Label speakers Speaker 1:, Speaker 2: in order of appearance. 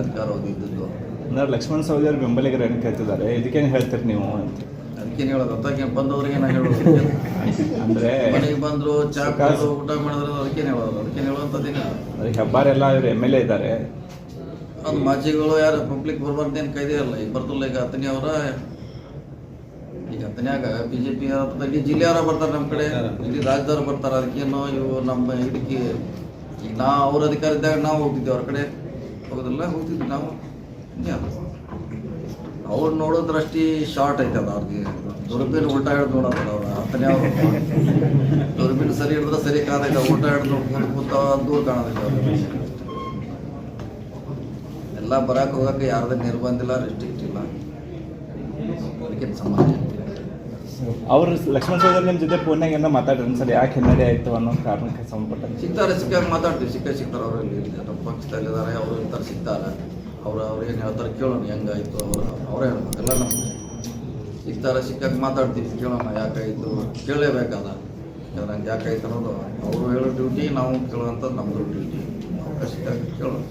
Speaker 1: ಅಧಿಕಾರವಾದ ಇದ್ದದ್ದು.
Speaker 2: ಅಂದ್ರೆ ಲಕ್ಷ್ಮಣ ಸವದಿ ಅವ್ರ ಬೆಂಬಲಿಗರು ಏನು ಕೇಳ್ತಿದ್ದಾರೆ ಇದಕ್ಕೇನು ಹೇಳ್ತೀರಿ ನೀವು ಅಂತ.
Speaker 1: ಅದಕ್ಕೇನು ಹೇಳೋದು? ಅತ್ತಾಗ ಬಂದವ್ರಿಗೆ ನಾ ಹೇಳೋದು?
Speaker 2: ಅಂದ್ರೆ
Speaker 1: ಮನೆಗೆ ಬಂದ್ರು ಚಾ ಕಾಸು ಊಟ ಮಾಡಿದ್ರೆ ಅದಕ್ಕೇನು ಹೇಳೋದು? ಅದಕ್ಕೇನು ಹೇಳೋದಂತದಿನ
Speaker 2: ಅದಕ್ಕೆ ಹೆಬ್ಬಾರ್ ಎಲ್ಲ ಇವರು ಎಂ ಎಲ್ ಎ ಇದ್ದಾರೆ.
Speaker 1: ಅದು ಮಾಜಿಗಳು ಯಾರು? ಪಬ್ಲಿಕ್ ಬರ್ಬಾರ್ದು ಏನು ಕೈದೇ ಇಲ್ಲ. ಈಗ ಬರ್ತಲ್ಲ ಈಗ ಹತ್ತನೇ ಅವರ. ಈಗ ಹತ್ತನ್ಯಾಗ ಬಿ ಜೆ ಪಿ ಇಡೀ ಜಿಲ್ಲೆಯವರ ಬರ್ತಾರೆ ನಮ್ಮ ಕಡೆ. ಇಲ್ಲಿ ರಾಜ್ಯದವ್ರು ಬರ್ತಾರೆ. ಅದಕ್ಕೇನು ಇವು ನಮ್ಮ ಇದಕ್ಕೆ ಈಗ ನಾ ಅವ್ರ ಅಧಿಕಾರ ಇದ್ದಾಗ ನಾವು ಹೋಗ್ತಿದ್ವಿ ಅವ್ರ ಕಡೆ. ಹೋಗೋದಿಲ್ಲ ಹೋಗ್ತಿದ್ವಿ ನಾವು. ಅವ್ರು ನೋಡೋ ದೃಷ್ಟಿ ಶಾರ್ಟ್ ಐತೆ ಅದು ಅವ್ರಿಗೆ. ದುರ್ಬೀನ್ ಉಲ್ಟಾ ಹಿಡ್ದು ನೋಡೋದಲ್ಲ ಅವ್ರು. ಹತ್ತನೇ ಅವ್ರು. ದುರ್ಬೀನ್ ಸರಿ ಹಿಡಿದ್ರೆ ಸರಿ ಕಾಣೈತೆ ಉಲ್ಟಾ ಹಿಡ್ದು ನೋಡ್ಕೊಂಡು ಕೂತ ದೂರ ಕಾಣೋದಿಲ್ಲ ಎಲ್ಲ ಬರಕ್ಕೆ ಹೋಗಕ್ಕೆ ಯಾರ್ದು ನಿರ್ಬಂಧ ಇಲ್ಲ ರೆಸ್ಟ್ರಿಕ್ಟ್ ಇಲ್ಲ. ಅದಕ್ಕೆ ಸಮಾಜ.
Speaker 2: ಅವ್ರು ಲಕ್ಷ್ಮಣ ಸೋದರ್ ನಿಮ್ಮ ಜೊತೆ ಫೋನ್ನಾಗ ಏನೋ ಮಾತಾಡ್ರಿ ಸರ್ ಯಾಕೆ ಹಿನ್ನಡೆ ಆಯ್ತು ಅನ್ನೋ ಕಾರಣಕ್ಕೆ ಸಂಬಂಧಪಟ್ಟ
Speaker 1: ಸಿಗ್ತಾರೆ ಸಿಕ್ಕಾಗ ಮಾತಾಡ್ತೀವಿ. ಸಿಕ್ಕ ಸಿಗ್ತಾರೆ ಅವರು ಇಲ್ಲಿ ನಮ್ಮ ಪಕ್ಷದಲ್ಲಿದ್ದಾರೆ ಅವರು ಇರ್ತಾರೆ ಸಿಗ್ತಾರೆ. ಅವ್ರು ಅವ್ರು ಏನು ಹೇಳ್ತಾರೆ ಕೇಳೋಣ ಹೆಂಗಾಯ್ತು ಅವರು ಅವರೇ ಹೇಳ್ಬೇಕು. ಎಲ್ಲ ನಮ್ಗೆ ಸಿಗ್ತಾರೆ ಸಿಕ್ಕಾಗ ಮಾತಾಡ್ತೀವಿ. ಕೇಳೋಣ ಯಾಕಾಯಿತು? ಕೇಳಲೇಬೇಕಾದ ನಂಗೆ ಯಾಕಾಯ್ತು ಅನ್ನೋದು ಅವರು ಹೇಳೋ ಡ್ಯೂಟಿ ನಾವು ಕೇಳುವಂಥದ್ದು ನಮ್ಮದು ಡ್ಯೂಟಿ ಅವ್ರ ಸಿಕ್ಕಾಗ ಕೇಳೋಣ.